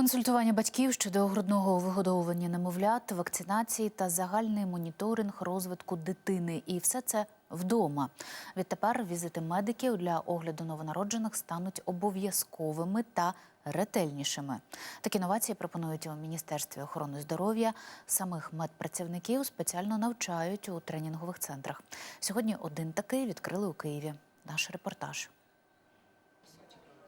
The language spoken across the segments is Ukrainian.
Консультування батьків щодо грудного вигодовування немовлят, вакцинації та загальний моніторинг розвитку дитини. І все це вдома. Відтепер візити медиків для огляду новонароджених стануть обов'язковими та ретельнішими. Такі новації пропонують у Міністерстві охорони здоров'я. Самих медпрацівників спеціально навчають у тренінгових центрах. Сьогодні один такий відкрили у Києві. Наш репортаж.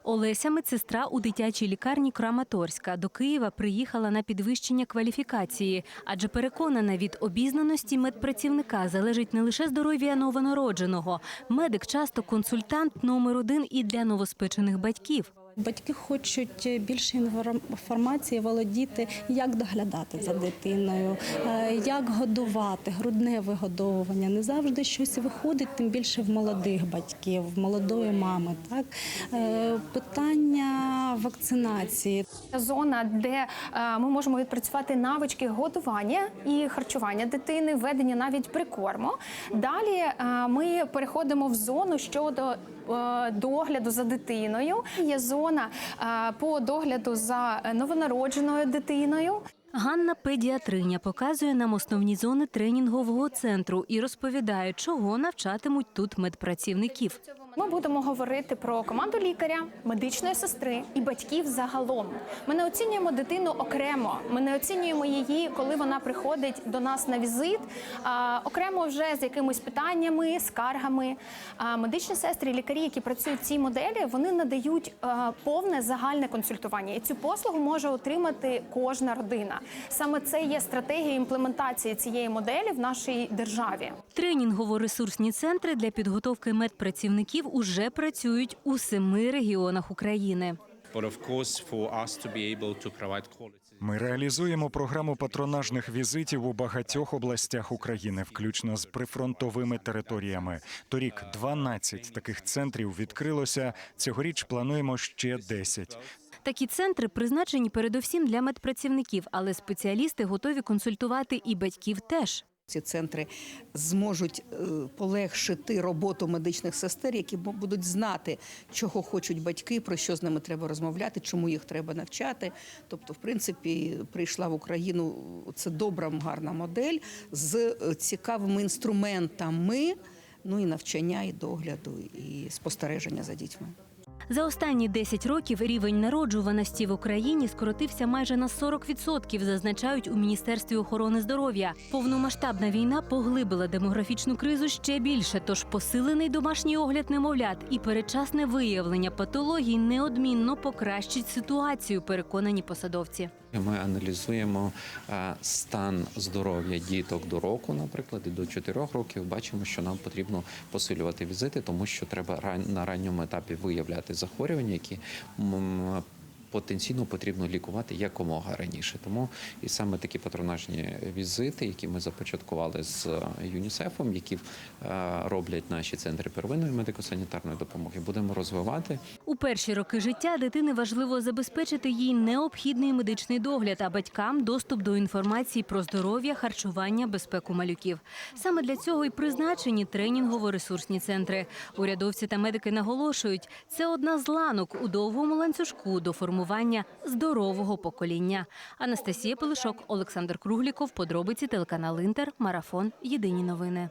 Олеся, медсестра у дитячій лікарні Краматорська, до Києва приїхала на підвищення кваліфікації, адже переконана від обізнаності медпрацівника залежить не лише здоров'я новонародженого. Медик часто консультант номер один і для новоспечених батьків. Батьки хочуть більше інформації володіти, як доглядати за дитиною, е, як годувати, грудне вигодовування. Не завжди щось виходить, тим більше в молодих батьків, в молодої мами. Так Е, питання вакцинації. Зона, де е, ми можемо відпрацювати навички годування і харчування дитини, введення навіть прикорму. Далі ми переходимо в зону щодо догляду за дитиною. Є зона е, по догляду за новонародженою дитиною. Ганна педіатриня показує нам основні зони тренінгового центру і розповідає, чого навчатимуть тут медпрацівників. Ми будемо говорити про команду лікаря, медичної сестри і батьків загалом. Ми не оцінюємо дитину окремо. Ми не оцінюємо її, коли вона приходить до нас на візит. А, окремо вже з якимись питаннями, скаргами. А, медичні сестри, лікарі, які працюють в цій моделі, вони надають а, повне загальне консультування. І цю послугу може отримати кожна родина. Саме це є стратегія імплементації цієї моделі в нашій державі. Тренінгово-ресурсні центри для підготовки медпрацівників уже працюють у семи регіонах України. Ми реалізуємо програму патронажних візитів у багатьох областях України, включно з прифронтовими територіями. Торік 12 таких центрів відкрилося. Цьогоріч плануємо ще 10. Такі центри призначені передусім для медпрацівників, але спеціалісти готові консультувати і батьків теж. Ці центри зможуть е, полегшити роботу медичних сестер, які будуть знати, чого хочуть батьки, про що з ними треба розмовляти, чому їх треба навчати. Тобто, в принципі, прийшла в Україну це добра, гарна модель з е, цікавими інструментами. Ну і навчання, і догляду, і спостереження за дітьми. За останні 10 років рівень народжуваності в Україні скоротився майже на 40%, зазначають у Міністерстві охорони здоров'я. Повномасштабна війна поглибила демографічну кризу ще більше, тож посилений домашній огляд немовлят і передчасне виявлення патологій неодмінно покращить ситуацію, переконані посадовці. Ми аналізуємо е, стан здоров'я діток до року, наприклад, і до 4 років. Бачимо, що нам потрібно посилювати візити, тому що треба на ранньому етапі виявляти захворювання, які потенційно потрібно лікувати якомога раніше. Тому і саме такі патронажні візити, які ми започаткували з е, ЮНІСЕФом, які е, роблять наші центри первинної медико-санітарної допомоги, будемо розвивати. Перші роки життя дитини важливо забезпечити їй необхідний медичний догляд, а батькам доступ до інформації про здоров'я, харчування, безпеку малюків. Саме для цього і призначені тренінгово-ресурсні центри. Урядовці та медики наголошують, це одна з ланок у довгому ланцюжку до формування здорового покоління. Анастасія Пилишок, Олександр Кругліков, подробиці телеканал Інтер, марафон. Єдині новини.